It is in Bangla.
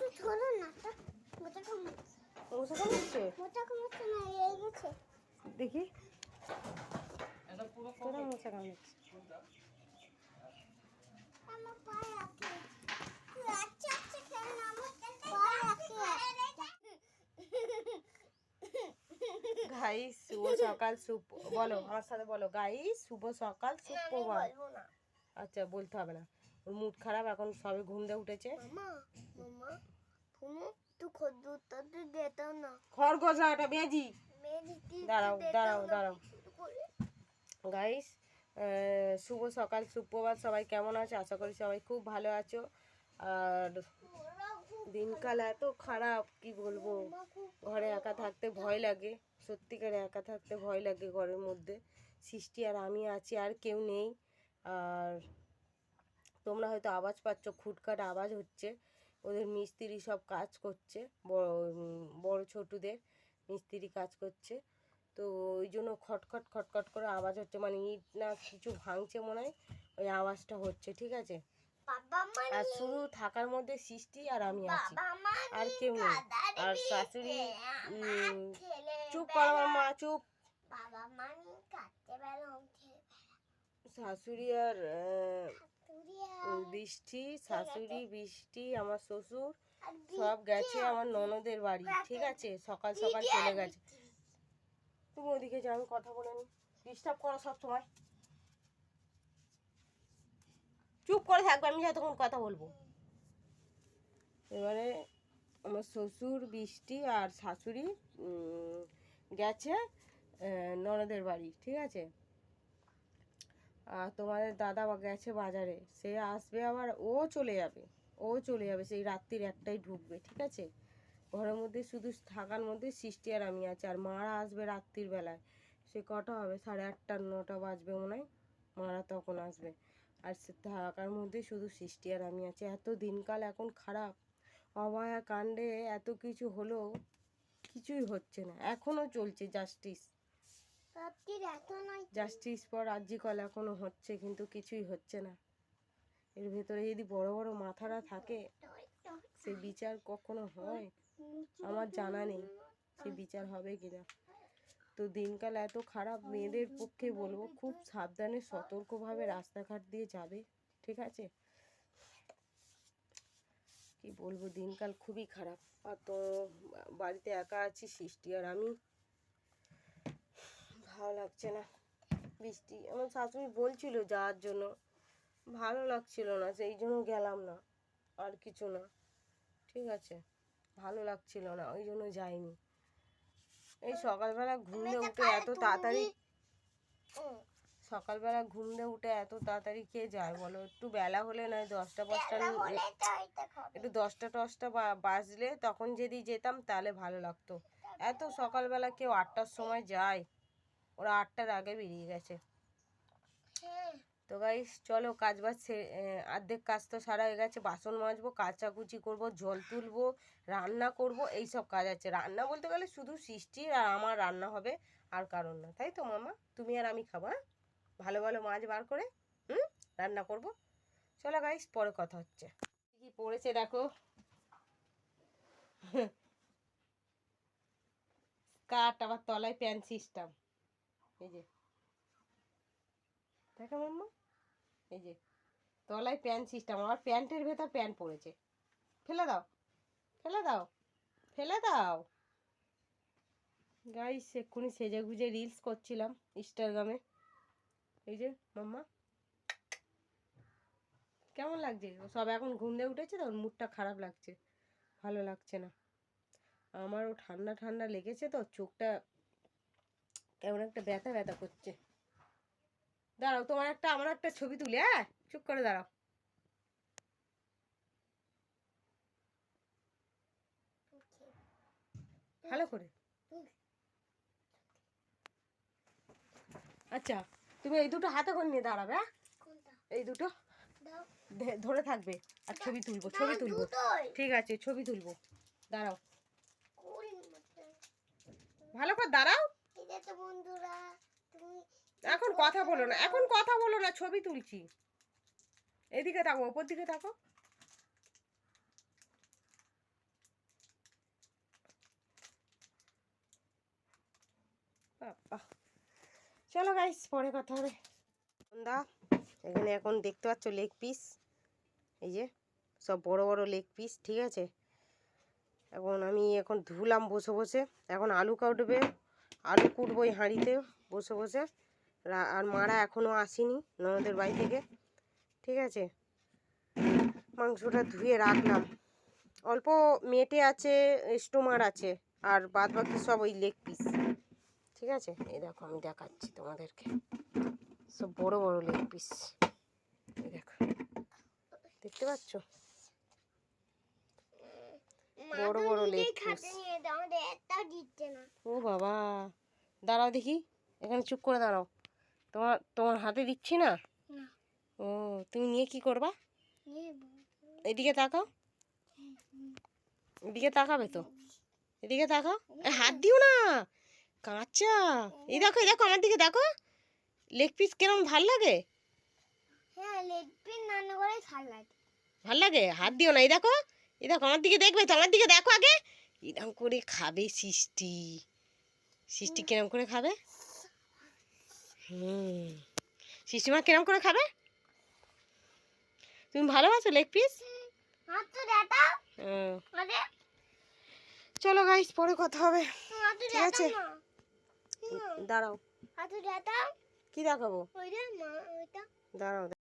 একটু ধরো না কামাচ্ছে না এই গেছে। দেখি। আমার পায়ে আছে। আচ্ছা আচ্ছা কেন আমার পায়ে আছে? গাইস শুভ সকাল সুপ বলো আমার সাথে বলো। গাইস শুভ সকাল সুপ্রভাত আচ্ছা বলতে হবে না। ওর মুড খারাপ এখন সবে ঘুম দিয়ে উঠেছে। খরগোশ না ওটা বেজি দাঁড়াও দাঁড়াও দাঁড়াও। গাইস শুভ সকাল সুপ্রভাত সবাই কেমন আছে? আশা করি সবাই খুব ভালো আছো। আর দিনকাল এত খারাপ কি বলব? ঘরে একা থাকতে ভয় লাগে সত্যিকারে একা থাকতে ভয় লাগে ঘরের মধ্যে। সৃষ্টি আর আমি আছি আর কেউ নেই। আর তোমরা হয়তো আওয়াজ পাচ্ছ খুটখাট আওয়াজ হচ্ছে। ওদের মিস্ত্রি সব কাজ করছে বড় বড় ছোটদের মিস্ত্রি কাজ করছে। তো ওই জন্য খটখট খটখট করে আওয়াজ হচ্ছে। মানে ইট না কিছু ভাঙছে মনে হয় ওই আওয়াজটা হচ্ছে ঠিক আছে? আর শুধু থাকার মধ্যে সৃষ্টি আর আমি আছি। আর কেউ নেই। আর শাশুড়ি চুপ করো মা চুপ। শাশুড়ি আর বৃষ্টি শাশুড়ি বৃষ্টি আমার শ্বশুর সব গেছে আমার ননদের বাড়ি ঠিক আছে? সকাল সকাল চলে গেছে। তুমি ওদিকে যাও আমি কথা বলে নি ডিস্টার্ব করো সব সময় চুপ করে থাকবে আমি যতক্ষণ কথা বলব। এবারে আমার শ্বশুর বৃষ্টি আর শাশুড়ি উম, গেছে ননদের বাড়ি ঠিক আছে? তোমাদের দাদা গেছে বাজারে, সে আসবে আবার, ও চলে যাবে, ও চলে যাবে, সেই রাত্রির একটাই ঢুকবে, ঠিক আছে? ঘরের মধ্যে শুধু থাকার মধ্যে সৃষ্টি আর আমি আছে, আর মারা আসবে রাত্রির বেলায়। সে কটা হবে? সাড়ে আটটা, নটা বাজবে মনে হয়, মারা তখন আসবে। আর সে থাকার মধ্যে শুধু সৃষ্টি আর আমি আছে। এত দিনকাল এখন খারাপ অবয়া কাণ্ডে এত কিছু হলো, কিছুই হচ্ছে না, এখনও চলছে জাস্টিস রাত্রির এত নয় জাস্টিস ফর এখনও হচ্ছে, কিন্তু কিছুই হচ্ছে না। এর ভেতরে যদি বড় বড় মাথারা থাকে, সে বিচার কখনো হয়? আমার জানা নেই, সে বিচার হবে কিনা। তো দিনকাল এত খারাপ, মেয়েদের পক্ষে বলব, খুব সাবধানে, সতর্কভাবে রাস্তাঘাট দিয়ে যাবে, ঠিক আছে? কি বলব, দিনকাল খুবই খারাপ। আর তো, বাড়িতে একা আছি, সৃষ্টি আর আমি। ভালো লাগছে না। বৃষ্টি আমার শাশুড়ি বলছিল যাওয়ার জন্য। ভালো লাগছিল না সেই জন্য গেলাম না আর কিছু না। ঠিক আছে ভালো লাগছিল না ওই জন্য যাইনি। এই সকালবেলা ঘুম দিয়ে উঠে এত তাড়াতাড়ি সকালবেলা ঘুম দিয়ে উঠে এত তাড়াতাড়ি কে যায় বলো? একটু বেলা হলে নয় দশটা পাঁচটা একটু দশটা টশটা বা- বাজলে তখন যদি যেতাম তাহলে ভালো লাগতো। এত সকালবেলা কেউ আটটার সময় যায়। ওরা আটটার আগে বেরিয়ে গেছে। তো গাইস চলো কাজ বাজ সে- অর্ধেক কাজ তো সারা হয়ে গেছে। বাসন মাজবো কাচাকুচি করব জল তুলবো রান্না করব এই সব কাজ আছে। রান্না বলতে গেলে শুধু সৃষ্টি আর আমার রান্না হবে আর কারণ না। তাই তো মামা? তুমি আর আমি খাব হ্যাঁ? ভালো ভালো মাছ বার করে হুম? রান্না করব। চলো গাইস পরে কথা হচ্ছে। কি পড়েছে দেখো? কাট আবার তলায় প্যান্ট সিস্টেম এই যে। দেখো মাম্মা। এই যে। তলায় প্যান্ট সিস্টেম আমার প্যান্টের ভেতর প্যান্ট পড়েছে। ফেলে দাও। ফেলে দাও। ফেলে দাও। গাইস এক্ষুনি সেজে গুজে রিলস করছিলাম ইনস্টাগ্রামে এই যে মাম্মা। কেমন লাগছে? সব এখন ঘুম দিয়ে উঠেছে তো মুডটা খারাপ লাগছে। ভালো লাগছে না। আমারও ঠান্ডা ঠান্ডা লেগেছে তো চোখটা কেমন একটা ব্যথা ব্যথা করছে। দাঁড়াও তোমার একটা আমার একটা ছবি তুলে হ্যাঁ? চুপ করে দাঁড়াও। ভালো করে। আচ্ছা তুমি এই দুটো হাতে করে নিয়ে দাঁড়াবে হ্যাঁ? এই দুটো। ধরে থাকবে আর ছবি তুলবো ছবি তুলবো। ঠিক আছে ছবি তুলবো। দাঁড়াও। ভালো করে দাঁড়াও। এখন কথা বলো না এখন কথা বলো না ছবি তুলছি। এদিকে থাকো ওপর দিকে থাকো। চলো গাইস পরে কথা হবে। দা এখানে এখন দেখতে পাচ্ছ লেগ পিস এই যে সব বড় বড় লেগ পিস ঠিক আছে? এখন আমি এখন ধুলাম বসে বসে। এখন আলু কাটবে। আলু কুটবো এই হাঁড়িতে বসে বসে। আর মারা এখনও আসেনি ননদের বাড়ি থেকে। ঠিক আছে? মাংসটা ধুয়ে রাখলাম। অল্প মেটে আছে স্টোমার আছে আর বাদ বাকি সব ওই লেগ পিস ঠিক আছে? এই দেখো আমি দেখাচ্ছি তোমাদেরকে। সব বড় বড় লেগ পিস এই দেখো। দেখতে পাচ্ছ? বড় বড় লেগ পিস ও বাবা। দাঁড়াও দেখি এখানে চুপ করে দাঁড়াও। তোমার তোমার হাতে দিচ্ছি না? ও তুমি নিয়ে কি করবা? এদিকে তাকাও। এদিকে তাকাবে তো। এদিকে তাকাও। হাত দিও না। কাঁচা। এই দেখো এই দেখো আমার দিকে দেখো। লেগ? পিস কেরম হ্যাঁ ভালো লাগে। ভালো লাগে? হাত দিও না। এই দেখো এই দেখো আমার দিকে দেখবে তো? আমার দিকে দেখো আগে। এরকম করে খাবে সৃষ্টি। সৃষ্টি কিরম করে খাবে? হুম। সৃষ্টিমা কিরম করে খাবে? তুমি ভালোবাসো লেগ পিস চলো গাইস পরে কথা হবে। ঠিক আছে। দাঁড়াও। কি দেখাবো? ওই যে মা ওইটা। দাঁড়াও।